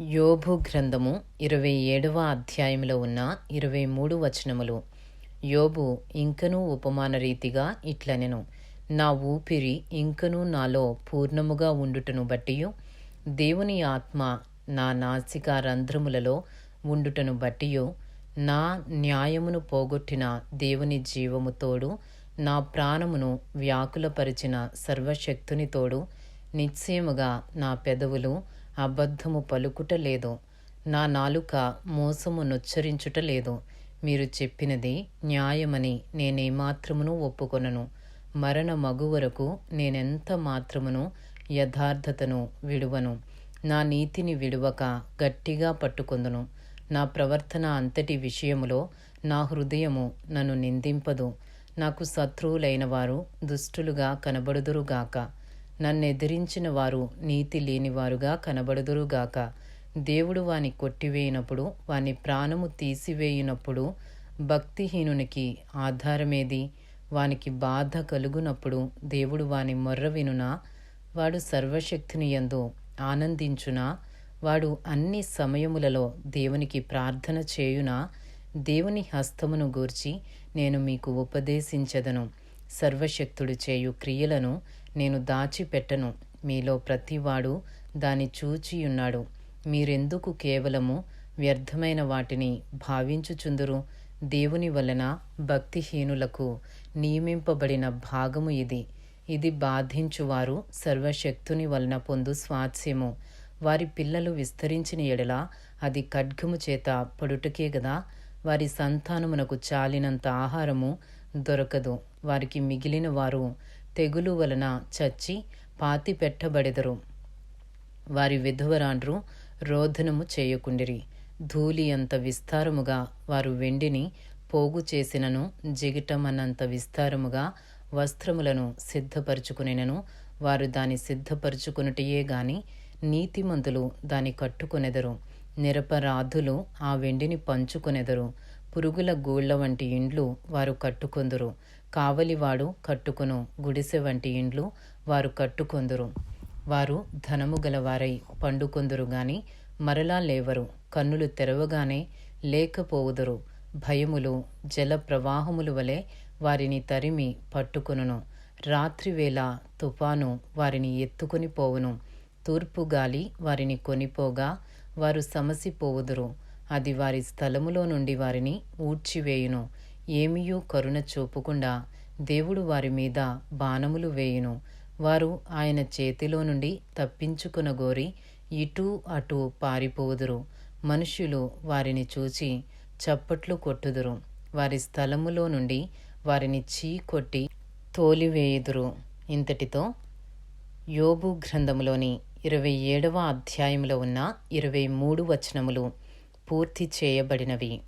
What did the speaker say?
యోభు గ్రంథము ఇరవై ఏడవ అధ్యాయంలో ఉన్న ఇరవై మూడు వచనములు. యోబు ఇంకనూ ఉపమాన రీతిగా ఇట్లనెను నా ఊపిరి ఇంకనూ నాలో పూర్ణముగా ఉండుటను బట్టి దేవుని ఆత్మ నా నాసికా రంధ్రములలో ఉండుటను బట్టి నా న్యాయమును పోగొట్టిన దేవుని జీవముతోడు నా ప్రాణమును వ్యాకులపరిచిన సర్వశక్తుని తోడు నిశ్చయముగా నా పెదవులు అబద్ధము పలుకుట లేదు. నా నాలుక మోసము నొచ్చరించుట లేదు. మీరు చెప్పినది న్యాయమని నేనేమాత్రమును ఒప్పుకొనను. మరణ మగు వరకు నేనెంత మాత్రమును యథార్థతను విడువను? నా నీతిని విడువక గట్టిగా పట్టుకొందును. నా ప్రవర్తన అంతటి విషయములో నా హృదయము నన్ను నిందింపదు. నాకు శత్రువులైన వారు దుష్టులుగా కనబడుదురుగాక. నన్నెదిరించిన వారు నీతి లేనివారుగా కనబడుదురుగాక. దేవుడు వాని కొట్టివేయినప్పుడు వాని ప్రాణము తీసివేయినప్పుడు భక్తిహీనునికి ఆధారమేది? వానికి బాధ కలుగునప్పుడు దేవుడు వాని మొర్ర వినునా? వాడు సర్వశక్తిని ఎందు ఆనందించునా? వాడు అన్ని సమయములలో దేవునికి ప్రార్థన చేయునా? దేవుని హస్తమును గూర్చి నేను మీకు ఉపదేశించదను. సర్వశక్తుడు చేయు క్రియలను నేను దాచిపెట్టను. మీలో ప్రతివాడు దాని చూచియున్నాడు. మీరెందుకు కేవలము వ్యర్థమైన వాటిని భావించుచుందురు? దేవుని వలన భక్తిహీనులకు నియమింపబడిన భాగము ఇది. ఇది బాధించువారు సర్వశక్తుని వలన పొందు స్వాస్యము వారి పిల్లలు విస్తరించిన ఎడల అది ఖడ్గము చేత పడుటకే గదా? వారి సంతానమునకు చాలినంత ఆహారము దొరకదు. వారికి మిగిలిన వారు తెగులు వలన చచ్చి పాతి పెట్టబడెదరు. వారి విధవరాండ్రు రోధనము చేయకుండిరి. ధూళి అంత విస్తారముగా వారు వెండిని పోగు చేసినను జిగిటమన్నంత విస్తారముగా వస్త్రములను సిద్ధపరుచుకునేనను. వారు దాని సిద్ధపరుచుకునుటయే గాని నీతిమంతులు దాని కట్టుకొనెదరు. నిరపరాధులు ఆ వెండిని పంచుకొనెదరు. పురుగుల గూళ్ళ వంటి ఇండ్లు వారు కట్టుకొందురు. కావలివాడు కట్టుకును గుడిసె వంటి ఇండ్లు వారు కట్టుకొందురు. వారు ధనము గలవారై పండుకొందురు గాని మరలా లేవరు. కన్నులు తెరవగానే లేకపోవుదురు. భయములు జల ప్రవాహములు వలె వారిని తరిమి పట్టుకొనును. రాత్రివేళ తుఫాను వారిని ఎత్తుకొని పోవును. తూర్పు గాలి వారిని కొనిపోగా వారు సమసిపోవుదురు. అది వారి స్థలములో నుండి వారిని ఊడ్చివేయును. ఏమియూ కరుణ చూపకుండా దేవుడు వారి మీద బాణములు వేయును. వారు ఆయన చేతిలో నుండి తప్పించుకునగోరి ఇటూ అటూ పారిపోదురు. మనుష్యులు వారిని చూచి చప్పట్లు కొట్టుదురు. వారి స్థలములో నుండి వారిని చీ కొట్టి తోలివేయుదురు. ఇంతటితో యోబు గ్రంథములోని ఇరవై ఏడవ అధ్యాయంలో ఉన్న ఇరవై మూడు వచనములు పూర్తి చేయబడినవి.